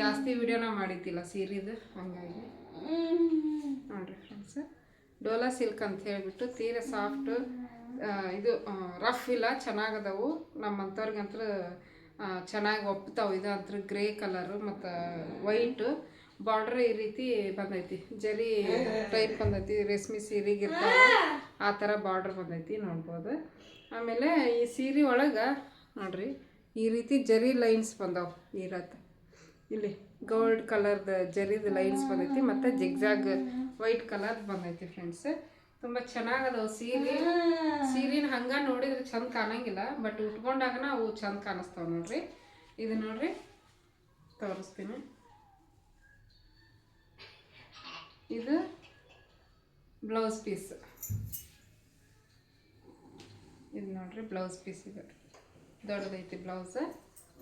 ಜಾಸ್ತಿ ವಿಡಿಯೋನ ಮಾಡಿದ್ದಿಲ್ಲ ಸೀರೆದು, ಹಂಗಾಗಿ. ನೋಡ್ರಿ ಫ್ರೆಂಡ್ಸ್ ಡೋಲಾ ಸಿಲ್ಕ್ ಅಂತ ಹೇಳಿಬಿಟ್ಟು ತೀರ ಸಾಫ್ಟ್ ಇದು ರಫ್ ಇಲ್ಲ, ಚೆನ್ನಾಗದವು. ನಮ್ಮಂಥವ್ರಿಗಂತೂ ಚೆನ್ನಾಗಿ ಒಪ್ತಾವೆ. ಇದು ಅಂತ ಗ್ರೇ ಕಲರು ಮತ್ತು ವೈಟು ಬಾರ್ಡ್ರ್ ಈ ರೀತಿ ಬಂದೈತಿ. ಜರಿ ಟೈಪ್ ಬಂದೈತಿ, ರೇಷ್ಮೆ ಸೀರೆಗೆ ಆ ಥರ ಬಾರ್ಡ್ರ್ ಬಂದೈತಿ, ನೋಡ್ಬೋದು. ಆಮೇಲೆ ಈ ಸೀರೆ ಒಳಗೆ, ನೋಡ್ರಿ ಈ ರೀತಿ ಜರಿ ಲೈನ್ಸ್ ಬಂದವು ರಥ ಇಲ್ಲಿ ಗೋಲ್ಡ್ ಕಲರ್ದ ಜರಿದ ಲೈನ್ಸ್ ಬಂದೈತಿ, ಮತ್ತು ಜಿಗ್ಜಾಗ್ ವೈಟ್ ಕಲರ್ ಬಂದೈತಿ ಫ್ರೆಂಡ್ಸ್ ತುಂಬ ಚೆನ್ನಾಗದವು ಸೀರೆ. ಸೀರೆನ ಹಂಗೆ ನೋಡಿದ್ರೆ ಚಂದ ಕಾಣಂಗಿಲ್ಲ ಬಟ್ ಉಟ್ಕೊಂಡಾಗ ಅವು ಚಂದ ಕಾಣಿಸ್ತಾವೆ ನೋಡ್ರಿ. ಇದು ನೋಡ್ರಿ, ತೋರಿಸ್ತೀನಿ. ಇದು ಬ್ಲೌಸ್ ಪೀಸ್. ಇದು ನೋಡ್ರಿ ಬ್ಲೌಸ್ ಪೀಸ್ ಇದು. ದೊಡ್ಡದೈತಿ ಬ್ಲೌಸ್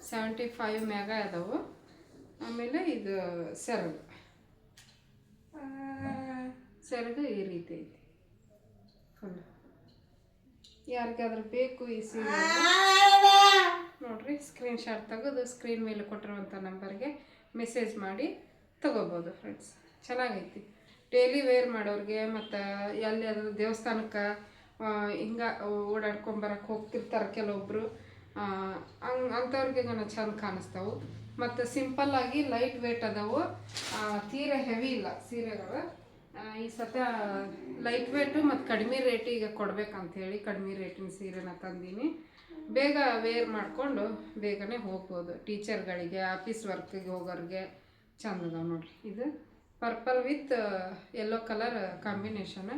ಸೆವೆಂಟಿ ಫೈವ್ ಮ್ಯಾಗ ಅದಾವು. ಆಮೇಲೆ ಇದು ಸೆರಗು. ಸೆರಗು ಈ ರೀತಿ ಐತಿ. ಫುಲ್ ಯಾರಿಗಾದ್ರೂ ಬೇಕು ಈ ಸೀರೆ ನೋಡ್ರಿ ಸ್ಕ್ರೀನ್ ಶಾಟ್ ತೆಗೆದು ಸ್ಕ್ರೀನ್ ಮೇಲೆ ಕೊಟ್ಟಿರುವಂಥ ನಂಬರ್ಗೆ ಮೆಸೇಜ್ ಮಾಡಿ ತಗೋಬೋದು ಫ್ರೆಂಡ್ಸ್ ಚೆನ್ನಾಗೈತಿ. ಡೈಲಿ ವೇರ್ ಮಾಡೋರಿಗೆ ಮತ್ತು ಎಲ್ಲಿ ಅದು ದೇವಸ್ಥಾನಕ್ಕೆ ಹಿಂಗೆ ಓಡಾಡ್ಕೊಂಬರಕ್ಕೆ ಹೋಗ್ತಿರ್ತಾರೆ ಕೆಲವೊಬ್ಬರು ಹಂಗೆ ಅಂಥವ್ರಿಗೆ ನಾನು ಚಂದ ಕಾಣಿಸ್ತಾವು. ಮತ್ತು ಸಿಂಪಲ್ಲಾಗಿ ಲೈಟ್ ವೇಟ್ ಅದಾವು. ತೀರ ಹೆವಿ ಇಲ್ಲ ಸೀರೆಗಳು. ಈ ಸತ ಲೈಟ್ ವೇಟು ಮತ್ತು ಕಡಿಮೆ ರೇಟಿಗೆ ಕೊಡ್ಬೇಕಂತ ಹೇಳಿ ಕಡಿಮೆ ರೇಟಿನ ಸೀರೆನ ತಂದೀನಿ. ಬೇಗ ವೇರ್ ಮಾಡಿಕೊಂಡು ಬೇಗನೆ ಹೋಗ್ಬೋದು. ಟೀಚರ್ಗಳಿಗೆ ಆಫೀಸ್ ವರ್ಕಿಗೆ ಹೋಗೋರಿಗೆ ಚಂದ ಅದಾವೆ ನೋಡಿರಿ. ಇದು purple with yellow colour combination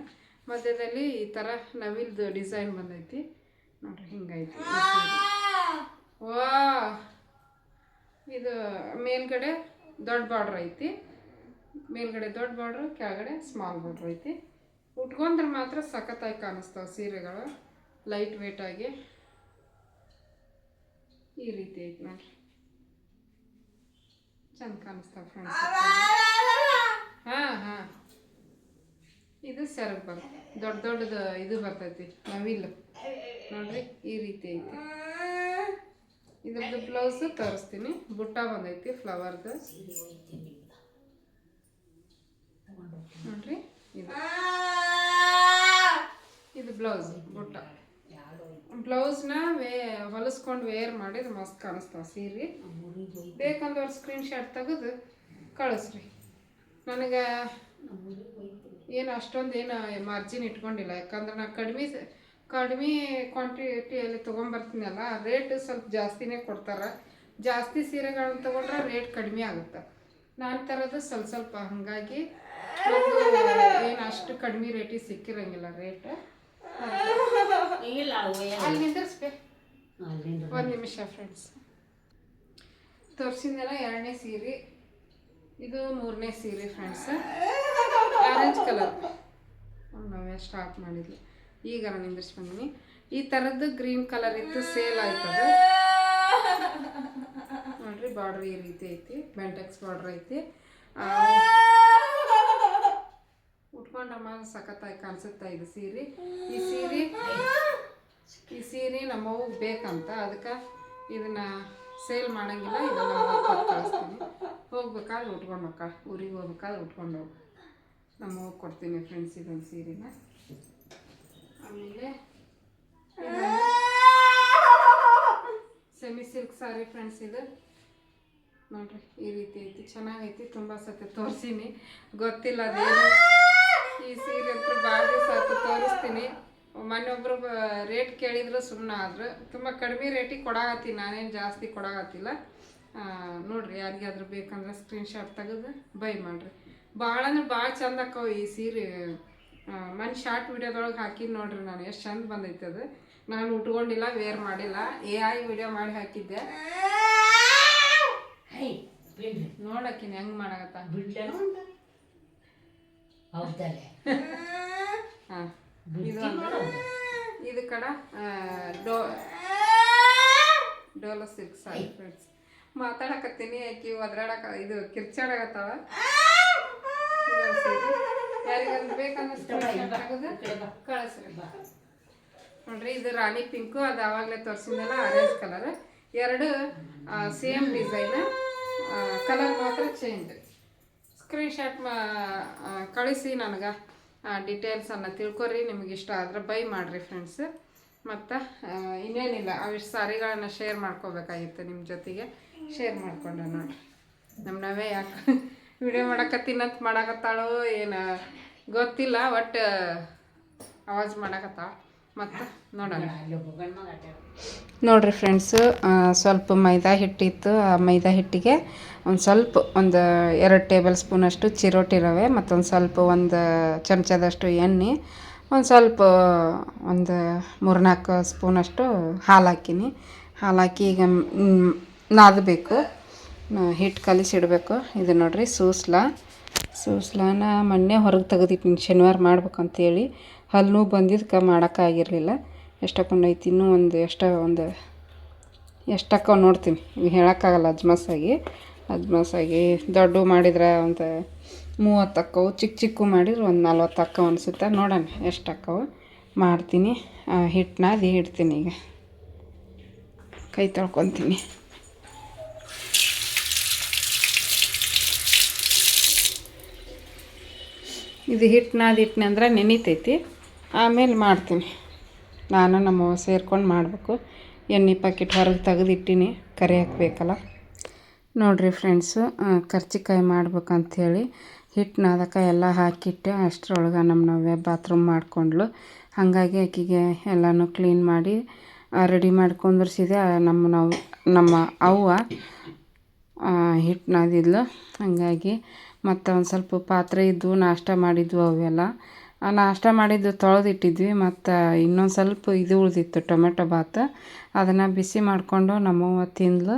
ಮಧ್ಯದಲ್ಲಿ ಈ ಥರ ನವಿಲ್ದು ಡಿಸೈನ್ ಬಂದೈತಿ. ನೋಡಿರಿ ಹಿಂಗೈತಿ. ವಾ ಇದು ಮೇಲ್ಗಡೆ ದೊಡ್ಡ ಬಾರ್ಡ್ರ್ ಐತಿ. ಮೇಲ್ಗಡೆ ದೊಡ್ಡ ಬಾರ್ಡ್ರ್ ಕೆಳಗಡೆ ಸ್ಮಾಲ್ ಬಾರ್ಡ್ರ್ ಐತಿ. ಉಟ್ಕೊಂಡ್ರೆ ಮಾತ್ರ ಸಖತ್ತಾಗಿ ಕಾಣಿಸ್ತಾವ ಸೀರೆಗಳು. ಲೈಟ್ ವೇಟ್ ಆಗಿ. ಈ ರೀತಿ ಐತಿ ನೋಡ್ರಿ. ಚಂದ ಕಾಣಿಸ್ತಾವ ಫ್ರೆಂಡ್ಸ್ ಹಾಂ ಹಾಂ. ಇದು ಸೆರಗ್ ಬರ್ತದೆ ದೊಡ್ಡ ದೊಡ್ಡದು ಇದು ಬರ್ತೈತಿ. ನವಿಲು. ನೋಡ್ರಿ, ಈ ರೀತಿ ಐತಿ. ಇದ್ರದ್ದು ಬ್ಲೌಸ್ ತೋರಿಸ್ತೀನಿ. ಬುಟ್ಟ ಬಂದೈತಿ ಫ್ಲವರ್ದು ನೋಡ್ರಿ, ಇದು. ಇದು ಬ್ಲೌಸ್, ಬುಟ್ಟ. ಬ್ಲೌಸ್ನ ವೇ, ಹೊಲಿಸ್ಕೊಂಡು ವೇರ್ ಮಾಡಿದ್ರೆ ಮಸ್ತ್ ಕಾಣಿಸ್ತಾವ ಸೀರೆ. ಬೇಕಂದ್ರೆ ಸ್ಕ್ರೀನ್ ಶಾಟ್ ತೆಗೆದು ಕಳಿಸ್ರಿ. ನನಗೆ ಏನು ಅಷ್ಟೊಂದು ಏನು ಮಾರ್ಜಿನ್ ಇಟ್ಕೊಂಡಿಲ್ಲ. ಯಾಕಂದ್ರೆ ನಾ ಕಡಿಮೆ ಕಡಿಮೆ ಕ್ವಾಂಟಿಟಿಯಲ್ಲಿ ತೊಗೊಂಬರ್ತೀನಲ್ಲ ರೇಟ್ ಸ್ವಲ್ಪ ಜಾಸ್ತಿನೇ ಕೊಡ್ತಾರೆ. ಜಾಸ್ತಿ ಸೀರೆಗಳನ್ನ ತೊಗೊಂಡ್ರೆ ರೇಟ್ ಕಡಿಮೆ ಆಗುತ್ತೆ. ನಾನು ತರೋದು ಸ್ವಲ್ಪ ಸ್ವಲ್ಪ ಹಾಗಾಗಿ ಏನು ಅಷ್ಟು ಕಡಿಮೆ ರೇಟಿಗೆ ಸಿಕ್ಕಿರಂಗಿಲ್ಲ ರೇಟ್ ಇಲ್ಲ ಅಲ್ಲಿ ನಿಂದಿರ್ಸ್ಬೇ ಒಂದು ನಿಮಿಷ ಫ್ರೆಂಡ್ಸ್ ತೋರಿಸಿದ್ನೆಲ್ಲ ಎರಡನೇ ಸೀರೆ. ಇದು ಮೂರನೇ ಸೀರೆ ಫ್ರೆಂಡ್ಸ್ ಆರೆಂಜ್ ಕಲರ್ ನಾವೇ ಸ್ಟಾರ್ಟ್ ಮಾಡಿದ್ವಿ. ಈಗ ನಾನು ನಿಂದ್ರಿಸಿ ಬಂದೀನಿ. ಈ ಥರದ್ದು ಗ್ರೀನ್ ಕಲರ್ ಇತ್ತು, ಸೇಲ್ ಆಯ್ತದೆ. ನೋಡ್ರಿ ಬಾರ್ಡ್ರ್ ಈ ರೀತಿ ಐತಿ ಬೆಂಟೆಕ್ಸ್ ಬಾರ್ಡ್ರ್ ಐತಿ. ಉಟ್ಕೊಂಡಮ್ಮ ಸಖತ್ತಾಗಿ ಕಾಣಿಸುತ್ತಾ ಇದು ಸೀರೆ. ಈ ಸೀರೆ ಈ ಸೀರೆ ನಮ್ಮವು ಬೇಕಂತ, ಅದಕ್ಕೆ ಇದನ್ನ ಸೇಲ್ ಮಾಡಂಗಿಲ್ಲ, ಇದನ್ನ ಕಳಿಸ್ತೀನಿ. ಹೋಗ್ಬೇಕಾದ್ರೆ ಉಟ್ಕೊಂಡು ಹೋಗ್ಕ ಊರಿಗೆ ಹೋಗ್ಬೇಕಾದ್ರೆ ಉಟ್ಕೊಂಡು ಹೋಗಿ. ನಮ್ಮವ್ವ ಕೊಡ್ತೀನಿ ಫ್ರೆಂಡ್ಸ್ ಇದೊಂದು ಸೀರೆನ. ಆಮೇಲೆ ಸೆಮಿ ಸಿಲ್ಕ್ ಸಾರಿ ಫ್ರೆಂಡ್ಸ್ ಇದು. ನೋಡ್ರಿ, ಈ ರೀತಿ ಐತಿ. ಚೆನ್ನಾಗೈತಿ, ತುಂಬ ಸತಿ ತೋರಿಸೀನಿ. ಗೊತ್ತಿಲ್ಲ ಅದೇನು. ಈ ಸೀರೆ ಅಂತೂ ಭಾಳ ದಿವಸ ಆಯ್ತು ತೋರಿಸ್ತೀನಿ ಮನೆಯೊಬ್ರು ರೇಟ್ ಕೇಳಿದ್ರು ಸುಮ್ಮನೆ ಆದ್ರೆ. ತುಂಬ ಕಡಿಮೆ ರೇಟಿಗೆ ಕೊಡಾಗತ್ತೀನಿ ನಾನೇನು ಜಾಸ್ತಿ ಕೊಡಾಗತ್ತಿಲ್ಲ ನೋಡ್ರಿ, ಯಾರಿಗಾದ್ರೂ ಬೇಕಂದ್ರೆ ಸ್ಕ್ರೀನ್ಶಾಟ್ ತೆಗೆದು ಬೈ ಮಾಡ್ರಿ. ಭಾಳ ಅಂದ್ರೆ ಭಾಳ ಚಂದ ಅಕ್ಕವು ಈ ಸೀರೆ. ಮನ್ ಶಾರ್ಟ್ ವಿಡಿಯೋದೊಳಗೆ ಹಾಕಿದ್ದು ನೋಡ್ರಿ ನಾನು ಎಷ್ಟು ಚಂದ ಬಂದೈತೆ ಅದು. ನಾನು ಉಟ್ಕೊಂಡಿಲ್ಲ ವೇರ್ ಮಾಡಿಲ್ಲ. ಎ ಐ ವಿಡಿಯೋ ಮಾಡಿ ಹಾಕಿದ್ದೆ. ನೋಡಕ್ಕಿನ ಹೆಂಗ್ ಮಾಡಕತ್ತ? ಹಾ. ಇದು ಕಡ ಡೋ ಡೋಲೋ ಸಿಲ್ಕ್ ಸಾರಿ ಫ್ರೆಂಡ್ಸ್ ಮಾತಾಡಕತ್ತೀನಿ ಆಕಿ ಒದ್ರಾಡಕ ಇದು ಕಿರ್ಚಾಡಕತ್ತಾಳ. ಕಳಿಸ್ರಿ. ನೋಡ್ರಿ ಇದು ರಾಣಿ ಪಿಂಕು ಅದು ಆವಾಗಲೇ ತೋರಿಸಿದ್ನಲ್ಲ ಆರೆಂಜ್ ಕಲರ್ ಎರಡು ಸೇಮ್ ಡಿಸೈನ್ ಕಲರ್ ಮಾತ್ರ ಚೇಂಜ್ ಸ್ಕ್ರೀನ್ಶಾಟ್ ಮಾ ಕಳಿಸಿ ನನಗೆ. ಡೀಟೇಲ್ಸನ್ನು ತಿಳ್ಕೊರಿ ನಿಮಗೆ ಇಷ್ಟ ಆದ್ರೆ ಬೈ ಮಾಡಿರಿ ಫ್ರೆಂಡ್ಸ್ ಮತ್ತು ಇನ್ನೇನಿಲ್ಲ ಅವಿಷ್ಟು ಸಾರಿಗಳನ್ನ ಶೇರ್ ಮಾಡ್ಕೋಬೇಕಾಗಿತ್ತು ನಿಮ್ಮ ಜೊತೆಗೆ. ಶೇರ್ ಮಾಡ್ಕೊಂಡೆ ನೋಡ್ರಿ. ನಮ್ಮ ನಾವೇ ಯಾಕೆ ವಿಡಿಯೋ ಮಾಡಕತ್ತೀನಂತ ಮಾಡಾಕತ್ತಾಳು ಏನು ಗೊತ್ತಿಲ್ಲ ಒಟ್ಟು ಆವಾಜ್ ಮಾಡಾಕತ್ತಾಳ. ಮತ್ತು ನೋಡೋಣ. ನೋಡ್ರಿ ಫ್ರೆಂಡ್ಸು ಸ್ವಲ್ಪ ಮೈದಾ ಹಿಟ್ಟಿತ್ತು. ಆ ಮೈದಾ ಹಿಟ್ಟಿಗೆ ಒಂದು ಸ್ವಲ್ಪ, ಒಂದು ಎರಡು ಟೇಬಲ್ ಸ್ಪೂನಷ್ಟು ಚಿರೋಟಿ ರವೆ ಮತ್ತೊಂದು ಸ್ವಲ್ಪ ಒಂದು ಚಮಚದಷ್ಟು ಎಣ್ಣೆ, ಒಂದು ಸ್ವಲ್ಪ ಒಂದು ಮೂರ್ನಾಲ್ಕು ಸ್ಪೂನಷ್ಟು ಹಾಲು ಹಾಕಿನಿ. ಹಾಲು ಹಾಕಿ ಈಗ ನಾದಬೇಕು. ಹಿಟ್ಟು ಕಲಿಸಿಡಬೇಕು. ಇದು ನೋಡ್ರಿ ಸೂಸ್ಲ. ಸೂಸ್ಲಾನ ಮೊನ್ನೆ ಹೊರಗೆ ತೆಗೆದಿಟ್ಟಿನಿ ಶನಿವಾರ ಮಾಡ್ಬೇಕಂತೇಳಿ. ಹಲ್ಲು ಬಂದಿದ್ದಕ್ಕೆ ಮಾಡೋಕ್ಕಾಗಿರಲಿಲ್ಲ ಎಷ್ಟಕ್ಕೊಂಡೈತಿ ಇನ್ನೂ ಒಂದು ಎಷ್ಟ ಒಂದು ಎಷ್ಟಕ್ಕ ನೋಡ್ತೀನಿ. ಇವು ಹೇಳೋಕ್ಕಾಗಲ್ಲ ಅಜ್ಮಾಸಾಗಿ. ಅಜ್ಮಾಸಾಗಿ ದೊಡ್ಡ ಮಾಡಿದ್ರೆ ಒಂದು ಮೂವತ್ತು ಅಕ್ಕವು ಚಿಕ್ಕ ಚಿಕ್ಕ ಮಾಡಿದ್ರೆ ಒಂದು ನಲ್ವತ್ತು ಅನಿಸುತ್ತೆ. ನೋಡೋಣ ಎಷ್ಟು ಅಕ್ಕವು ಮಾಡ್ತೀನಿ ಹಿಟ್ಟನ್ನ ಅದು ಇಡ್ತೀನಿ ಈಗ. ಕೈ ತೊಳ್ಕೊತೀನಿ. ಇದು ಹಿಟ್ಟು ನಾದಿಟ್ನೆ ಅಂದ್ರೆ ನೆನಿತೈತಿ. ಆಮೇಲೆ ಮಾಡ್ತೀನಿ. ನಾನು ನಮ್ಮ ಸೇರ್ಕೊಂಡು ಮಾಡಬೇಕು. ಎಣ್ಣೆ ಪ್ಯಾಕೆಟ್ ಹೊರಗೆ ತೆಗೆದಿಟ್ಟಿನಿ ಕರಿ ಹಾಕಬೇಕಲ್ಲ. ನೋಡಿರಿ ಫ್ರೆಂಡ್ಸು ಕರ್ಚಿಕಾಯಿ ಮಾಡ್ಬೇಕಂಥೇಳಿ ಹಿಟ್ಟು ನಾದಕ ಎಲ್ಲ ಹಾಕಿಟ್ಟೆ. ಅಷ್ಟರೊಳಗೆ ನಮ್ಮ ನವ್ಯ ಬಾತ್ರೂಮ್ ಮಾಡಿಕೊಂಡ್ಲು ಹಾಗಾಗಿ ಆಕೆಗೆ ಎಲ್ಲನೂ ಕ್ಲೀನ್ ಮಾಡಿ ರೆಡಿ ಮಾಡ್ಕೊಂಡ್ರಿಸಿದೆ. ನಮ್ಮ ನಾವು, ನಮ್ಮ ಅವ್ವ ಹಿಟ್ಟು ನಾದಿದ್ಲು ಹಾಗಾಗಿ ಮತ್ತು ಒಂದು ಸ್ವಲ್ಪ ಪಾತ್ರೆ ಇದ್ವು ನಾಷ್ಟ ಮಾಡಿದ್ವು ಅವೆಲ್ಲ. ಆ ನಾಷ್ಟ ಮಾಡಿದ್ದು ತೊಳೆದಿಟ್ಟಿದ್ವಿ, ಮತ್ತು ಇನ್ನೊಂದು ಸ್ವಲ್ಪ ಇದು ಉಳಿದಿತ್ತು ಟೊಮೆಟೊ ಬಾತ್. ಅದನ್ನು ಬಿಸಿ ಮಾಡಿಕೊಂಡು ನಮ್ಮವ್ವ ತಿಂದ್ಲು.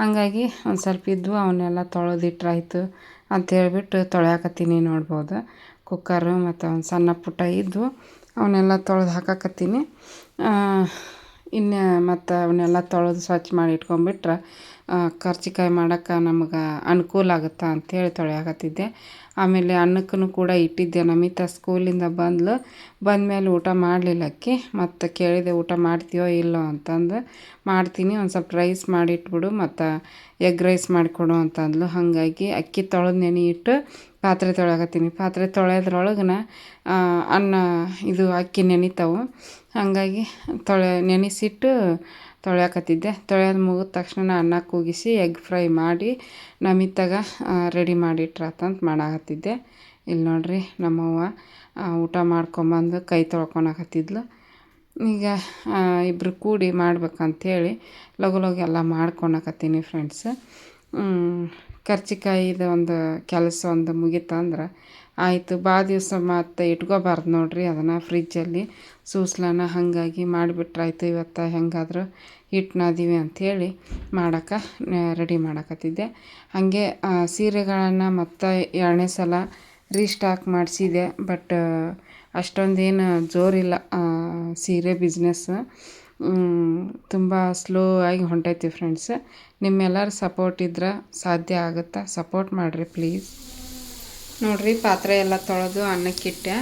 ಹಾಗಾಗಿ ಒಂದು ಸ್ವಲ್ಪ ಇದ್ವು ಅವನ್ನೆಲ್ಲ ತೊಳೆದಿಟ್ರಾಯ್ತು ಅಂತ ಹೇಳ್ಬಿಟ್ಟು ತೊಳ್ಯಾಕತ್ತೀನಿ ನೋಡ್ಬೋದು. ಕುಕ್ಕರು ಮತ್ತು ಒಂದು ಸಣ್ಣ ಪುಟ್ಟ ಇದ್ವು ಅವನ್ನೆಲ್ಲ ತೊಳೆದು ಹಾಕಾಕತ್ತೀನಿ. ಇನ್ನು ಮತ್ತು ಅವನ್ನೆಲ್ಲ ತೊಳೆದು ಸ್ವಚ್ಛ ಮಾಡಿ ಇಟ್ಕೊಂಬಿಟ್ರೆ ಕರ್ಜಿಕಾಯಿ ಮಾಡೋಕೆ ನಮ್ಗೆ ಅನುಕೂಲ ಆಗುತ್ತೆ ಅಂಥೇಳಿ ತೊಳೆಯಕತ್ತಿದ್ದೆ ಆಮೇಲೆ ಅನ್ನಕ್ಕೂ ಕೂಡ ಇಟ್ಟಿದ್ದೆ. ನಮಿತಾ ಸ್ಕೂಲಿಂದ ಬಂದ್ಲು. ಬಂದಮೇಲೆ ಊಟ ಮಾಡಲಿಲ್ಲ ಅಕ್ಕಿ. ಮತ್ತು ಕೇಳಿದೆ, ಊಟ ಮಾಡ್ತೀಯೋ ಇಲ್ಲೋ? ಅಂತಂದು. ಮಾಡ್ತೀನಿ. ಒಂದು ಸ್ವಲ್ಪ ರೈಸ್ ಮಾಡಿಟ್ಬಿಡು, ಮತ್ತು ಎಗ್ ರೈಸ್ ಮಾಡಿಕೊಡು ಅಂತಂದ್ಲು. ಹಾಗಾಗಿ ಅಕ್ಕಿ ತೊಳೆದು ನೆನೆ ಇಟ್ಟು ಪಾತ್ರೆ ತೊಳೆಯಕತ್ತೀನಿ. ಪಾತ್ರೆ ತೊಳೆಯೋದ್ರೊಳಗನ ಅನ್ನ, ಇದು ಅಕ್ಕಿ ನೆನಿತಾವು. ಹಾಗಾಗಿ ತೊಳೆ ನೆನೆಸಿಟ್ಟು ತೊಳೆಯಕತ್ತಿದ್ದೆ ತೊಳೆಯೋದು ಮುಗಿದ ತಕ್ಷಣ ಅನ್ನ ಕೂಗಿಸಿ ಎಗ್ ಫ್ರೈ ಮಾಡಿ ನಮಿತಾಗ ರೆಡಿ ಮಾಡಿಟ್ರಾತಂತ ಮಾಡಾಕತ್ತಿದ್ದೆ. ಇಲ್ಲಿ ನೋಡ್ರಿ ನಮ್ಮವ್ವ ಊಟ ಮಾಡ್ಕೊಂಬಂದು ಕೈ ತೊಳ್ಕೊಳಕತ್ತಿದ್ಲು. ಈಗ ಇಬ್ಬರು ಕೂಡಿ ಮಾಡ್ಬೇಕಂಥೇಳಿ ಲಘು ಲಘು ಎಲ್ಲ ಮಾಡ್ಕೊಳಕತ್ತೀನಿ ಫ್ರೆಂಡ್ಸ್ ಕರ್ಚಿಕಾಯಿದು ಒಂದು ಕೆಲಸ ಒಂದು ಮುಗೀತಂದ್ರೆ ಆಯಿತು ಭಾಳ ದಿವಸ ಮತ್ತೆ ಇಟ್ಕೋಬಾರ್ದು ನೋಡಿರಿ ಅದನ್ನು ಫ್ರಿಜ್ಜಲ್ಲಿ ಸೂಸ್ಲನ ಹಾಗಾಗಿ ಮಾಡಿಬಿಟ್ರಾಯ್ತು ಇವತ್ತು, ಹೆಂಗಾದರೂ ಹಿಟ್ಟು ನಾದೀವಿ ಅಂಥೇಳಿ ಮಾಡೋಕೆ ರೆಡಿ ಮಾಡಕತ್ತಿದ್ದೆ. ಹಾಗೆ ಸೀರೆಗಳನ್ನು ಮತ್ತೆ ಎರಡನೇ ಸಲ ರೀಸ್ಟಾಕ್ ಮಾಡಿಸಿದೆ ಬಟ್, ಅಷ್ಟೊಂದೇನು ಜೋರಿಲ್ಲ ಸೀರೆ ಬಿಸ್ನೆಸ್ ತುಂಬ ಸ್ಲೋ ಆಗಿ ಹೊಂಟೈತಿ ಫ್ರೆಂಡ್ಸ್ ನಿಮ್ಮೆಲ್ಲರ ಸಪೋರ್ಟ್ ಇದ್ರೆ ಸಾಧ್ಯ ಆಗುತ್ತೆ? ಸಪೋರ್ಟ್ ಮಾಡಿರಿ ಪ್ಲೀಸ್ ನೋಡಿರಿ, ಪಾತ್ರೆ ಎಲ್ಲ ತೊಳೆದು ಅನ್ನಕ್ಕಿಟ್ಟೆ.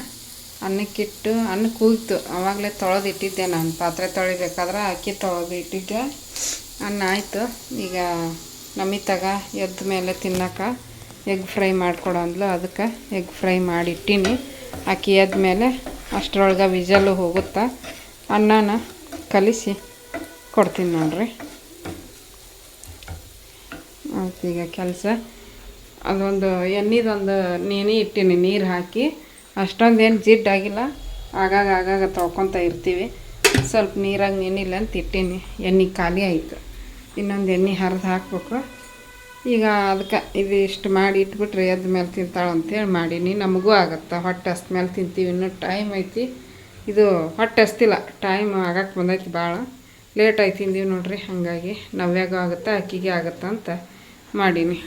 ಅನ್ನಕ್ಕಿಟ್ಟು ಅನ್ನ ಕೂಗಿತು ಆವಾಗಲೇ ತೊಳೆದು ಇಟ್ಟಿದ್ದೆ ನಾನು. ಪಾತ್ರೆ ತೊಳಿಬೇಕಾದ್ರೆ ಅಕ್ಕಿ ತೊಳೆದು ಇಟ್ಟಿದ್ದೆ ಅನ್ನ ಆಯಿತು. ಈಗ ನಮಿತಾಗ ಎದ್ದ ಮೇಲೆ ತಿನ್ನಕ್ಕೆ ಎಗ್ ಫ್ರೈ ಮಾಡಿಕೊಡು ಅಂದ್ಲು ಅದಕ್ಕೆ ಎಗ್ ಫ್ರೈ ಮಾಡಿ ಇಟ್ಟೀನಿ ಅಕ್ಕಿ ಎದ್ದ ಮೇಲೆ ಅಷ್ಟರೊಳಗೆ ವಿಜಲ್ಲು ಹೋಗುತ್ತಾ ಅನ್ನನ ಕಲಿಸಿ ಕೊಡ್ತೀನಿ ನೋಡ್ರಿ. ಆಯ್ತು, ಈಗ ಕೆಲಸ ಅದೊಂದು ಎಣ್ಣೆದೊಂದು ನೆನೆ ಇಟ್ಟೀನಿ ನೀರು ಹಾಕಿ. ಅಷ್ಟೊಂದೇನು ಜಿಡ್ಡಾಗಿಲ್ಲ ಆಗಾಗ ಆಗಾಗ ತೊಳ್ಕೊತ ಇರ್ತೀವಿ. ಸ್ವಲ್ಪ ನೀರಾಗ ನೆನಿಲ್ಲ ಅಂತ ಇಟ್ಟೀನಿ. ಎಣ್ಣೆ ಖಾಲಿ ಆಯಿತು. ಇನ್ನೊಂದು ಎಣ್ಣೆ ಹರಿದು ಹಾಕ್ಬೇಕು. ಈಗ ಅದಕ್ಕೆ ಇದು ಇಷ್ಟು ಮಾಡಿ ಇಟ್ಬಿಟ್ರೆ ಎದ್ದ ಮೇಲೆ ತಿಂತಾಳೆ ಅಂತೇಳಿ ಮಾಡೀನಿ. ನಮಗೂ ಆಗುತ್ತೆ. ಹೊಟ್ಟೆ ಹಸ್ದ ಮೇಲೆ ತಿಂತೀವಿ. ಇನ್ನೂ ಟೈಮ್ ಐತಿ. ಇದು ಹೊಟ್ಟೆ ಹಸ್ತಿಲ್ಲ. ಟೈಮ್ ಆಗಕ್ಕೆ ಬಂದೈತಿ ಭಾಳ ಲೇಟ್ ಆಯ್ತು ತಿಂದೀವಿ ನೋಡ್ರಿ. ಹಾಗಾಗಿ ನವ್ಯಾಗೂ ಆಗುತ್ತೆ, ಅಕ್ಕಿಗೆ ಆಗುತ್ತೆ ಅಂತ ಮಾಡೀನಿ.